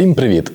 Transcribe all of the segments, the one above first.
Всім привіт!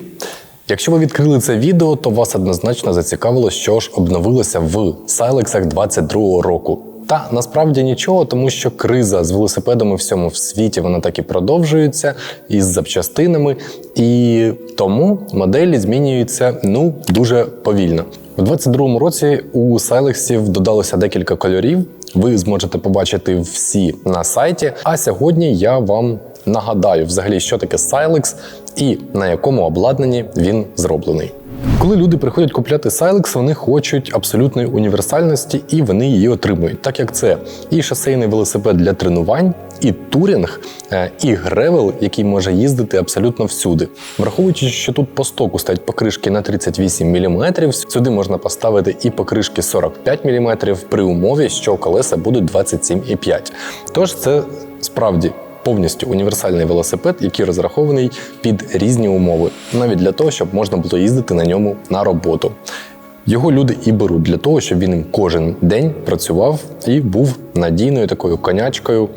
Якщо ви відкрили це відео, то вас однозначно зацікавило, що ж обновилося в Silex 22 року. Та насправді нічого, тому що криза з велосипедами в всьому в світі вона так і продовжується із запчастинами, і тому моделі змінюються ну дуже повільно. У 22-му році у Сайлексів додалося декілька кольорів. Ви зможете побачити всі на сайті. А сьогодні я вам нагадаю, взагалі, що таке Silex і на якому обладнанні він зроблений. Коли люди приходять купляти Silex, вони хочуть абсолютної універсальності і вони її отримують, так як це і шосейний велосипед для тренувань, і турінг, е, і гревел, який може їздити абсолютно всюди. Враховуючи, що тут по стоку стоять покришки на 38 мм, сюди можна поставити і покришки 45 мм при умові, що колеса будуть 27,5. Тож це справді повністю універсальний велосипед, який розрахований під різні умови, навіть для того, щоб можна було їздити на ньому на роботу. Його люди і беруть для того, щоб він кожен день працював і був надійною такою конячкою,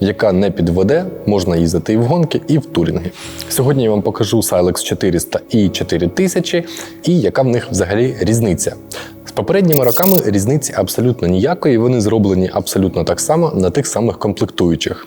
яка не підведе, можна їздити і в гонки, і в турінги. Сьогодні я вам покажу Silex 400 і 4000, і яка в них взагалі різниця. З попередніми роками різниці абсолютно ніякої, вони зроблені абсолютно так само на тих самих комплектуючих.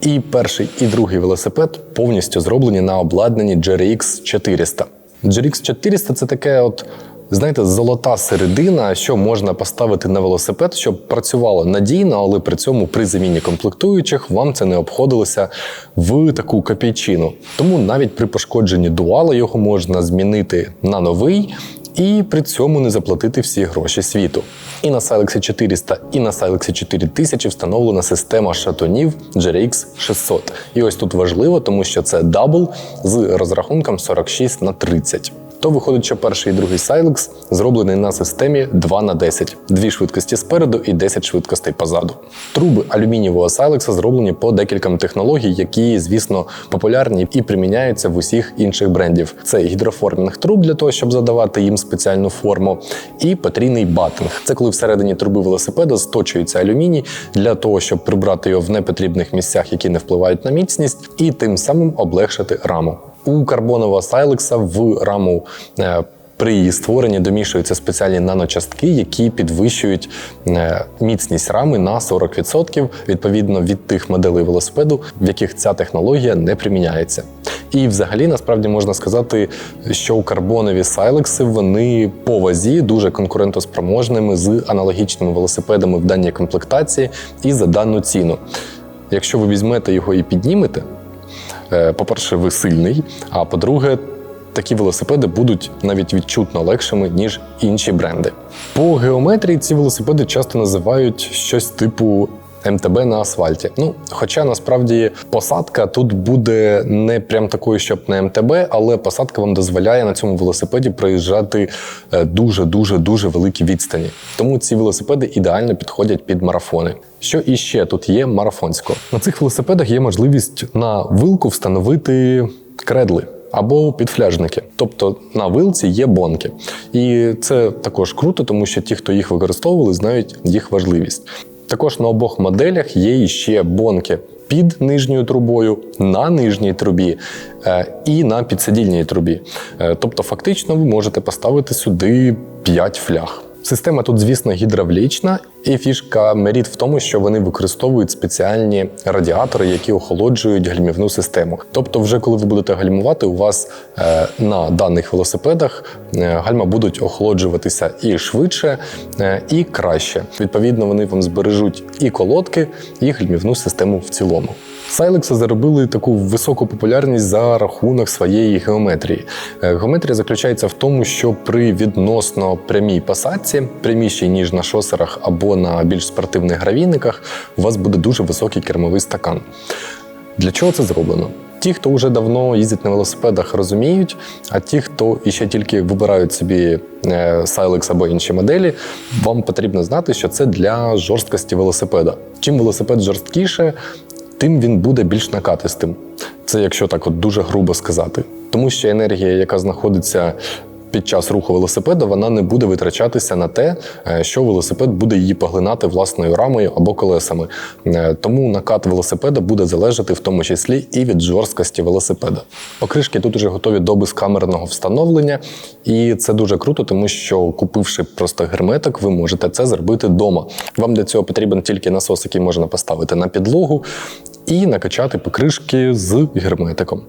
І перший, і другий велосипед повністю зроблені на обладнанні GRX 400. GRX 400 це таке, от, знаєте, золота середина, що можна поставити на велосипед, щоб працювало надійно, але при цьому при заміні комплектуючих вам це не обходилося в таку копійчину. Тому навіть при пошкодженні дуала його можна змінити на новий і при цьому не заплатити всі гроші світу. І на Silex 400, і на Silex 4000 встановлена система шатунів GRX 600. І ось тут важливо, тому що це дабл з розрахунком 46 на 30 то виходить, що перший і другий Silex зроблений на системі 2 на 10 дві швидкості спереду і 10 швидкостей позаду. Труби алюмінієвого Silex зроблені по декільком технологій, які, звісно, популярні і приміняються в усіх інших брендів. Це гідроформінг труб для того, щоб задавати їм спеціальну форму, і потрійний батинг. Це коли всередині труби велосипеда сточується алюміній для того, щоб прибрати його в непотрібних місцях, які не впливають на міцність, і тим самим облегшити раму. У карбонового сайлекса в раму. Е, при її створенні домішуються спеціальні наночастки, які підвищують е, міцність рами на 40%, відповідно від тих моделей велосипеду, в яких ця технологія не приміняється. І, взагалі, насправді можна сказати, що у карбонові сайлекси вони по вазі дуже конкурентоспроможними з аналогічними велосипедами в даній комплектації і за дану ціну. Якщо ви візьмете його і піднімете. Е, по-перше, ви сильний, а по-друге, такі велосипеди будуть навіть відчутно легшими, ніж інші бренди. По геометрії ці велосипеди часто називають щось типу. МТБ на асфальті. Ну, хоча насправді посадка тут буде не прям такою, щоб на МТБ, але посадка вам дозволяє на цьому велосипеді проїжджати дуже дуже дуже великі відстані. Тому ці велосипеди ідеально підходять під марафони. Що іще тут є марафонсько? На цих велосипедах є можливість на вилку встановити кредли. Або підфляжники, тобто на вилці є бонки, і це також круто, тому що ті, хто їх використовували, знають їх важливість. Також на обох моделях є ще бонки під нижньою трубою, на нижній трубі е, і на підсидільній трубі. Е, тобто, фактично, ви можете поставити сюди 5 фляг. Система тут, звісно, гідравлічна, і фішка Меріт в тому, що вони використовують спеціальні радіатори, які охолоджують гальмівну систему. Тобто, вже коли ви будете гальмувати, у вас е, на даних велосипедах е, гальма будуть охолоджуватися і швидше, е, і краще. Відповідно, вони вам збережуть і колодки, і гальмівну систему в цілому. Сайлекси заробили таку високу популярність за рахунок своєї геометрії. Е, геометрія заключається в тому, що при відносно прямій посадці, прямішій ніж на шосерах або на більш спортивних гравійниках, у вас буде дуже високий кермовий стакан. Для чого це зроблено? Ті, хто вже давно їздить на велосипедах, розуміють, а ті, хто іще тільки вибирають собі е, або інші моделі, вам потрібно знати, що це для жорсткості велосипеда. Чим велосипед жорсткіше, тим він буде більш накатистим. Це якщо так от дуже грубо сказати. Тому що енергія, яка знаходиться під час руху велосипеда вона не буде витрачатися на те, е, що велосипед буде її поглинати власною рамою або колесами. Е, Тому накат велосипеда буде залежати в тому числі і від жорсткості велосипеда. Покришки тут вже готові до безкамерного встановлення, і це дуже круто, тому що купивши просто герметик, ви можете це зробити вдома. Вам для цього потрібен тільки насос, який можна поставити на підлогу, і накачати покришки з герметиком.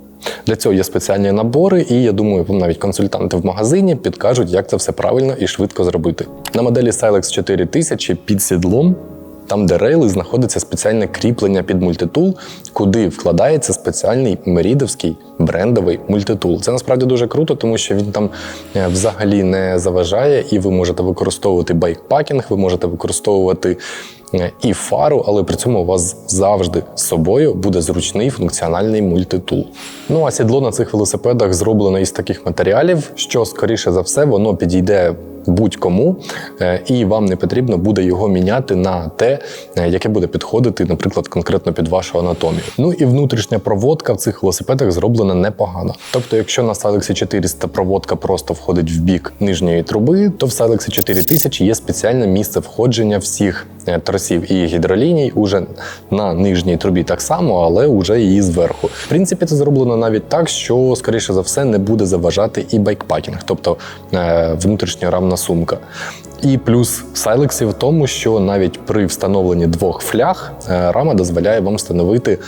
Для цього є спеціальні набори, і я думаю, вам навіть консультанти в магазині підкажуть, як це все правильно і швидко зробити. На моделі Silex 4000 під сідлом, там, де рейли, знаходиться спеціальне кріплення під мультитул, куди вкладається спеціальний мерідовський брендовий мультитул. Це насправді дуже круто, тому що він там е, взагалі не заважає, і ви можете використовувати байкпакінг, ви можете використовувати і фару, але при цьому у вас завжди з собою буде зручний функціональний мультитул. Ну а сідло на цих велосипедах зроблено із таких матеріалів, що скоріше за все воно підійде. Будь-кому, е, і вам не потрібно буде його міняти на те, е, яке буде підходити, наприклад, конкретно під вашу анатомію. Ну і внутрішня проводка в цих велосипедах зроблена непогано. Тобто, якщо на Silex 400 проводка просто входить в бік нижньої труби, то в Silex 4000 є спеціальне місце входження всіх е, тросів і гідроліній уже на нижній трубі так само, але уже її зверху. В принципі, це зроблено навіть так, що скоріше за все не буде заважати і байкпакінг, тобто е, внутрішньорамна сумка. І плюс Silex в тому, що навіть при встановленні двох флях е, рама дозволяє вам встановити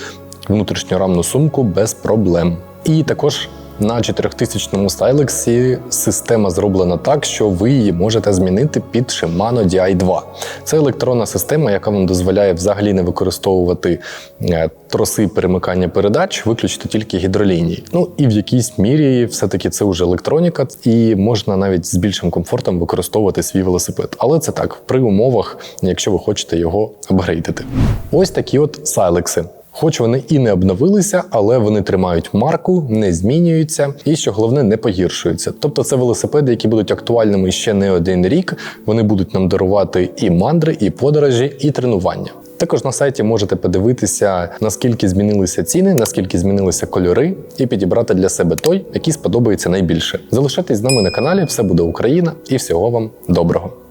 внутрішньорамну сумку без проблем. І також на 4000 Silex система зроблена так, що ви її можете змінити під Shimano DI2. Це електронна система, яка вам дозволяє взагалі не використовувати е, троси перемикання передач, виключити тільки гідролінії. Ну і в якійсь мірі все-таки це вже електроніка, і можна навіть з більшим комфортом використовувати свій велосипед. Але це так, при умовах, якщо ви хочете його апгрейдити. Ось такі от сайлекси. Хоч вони і не обновилися, але вони тримають марку, не змінюються і, що головне, не погіршуються. Тобто це велосипеди, які будуть актуальними ще не один рік. Вони будуть нам дарувати і мандри, і подорожі, і тренування. Також на сайті можете подивитися, наскільки змінилися ціни, наскільки змінилися кольори, і підібрати для себе той, який сподобається найбільше. Залишайтесь з нами на каналі, все буде Україна, і всього вам доброго.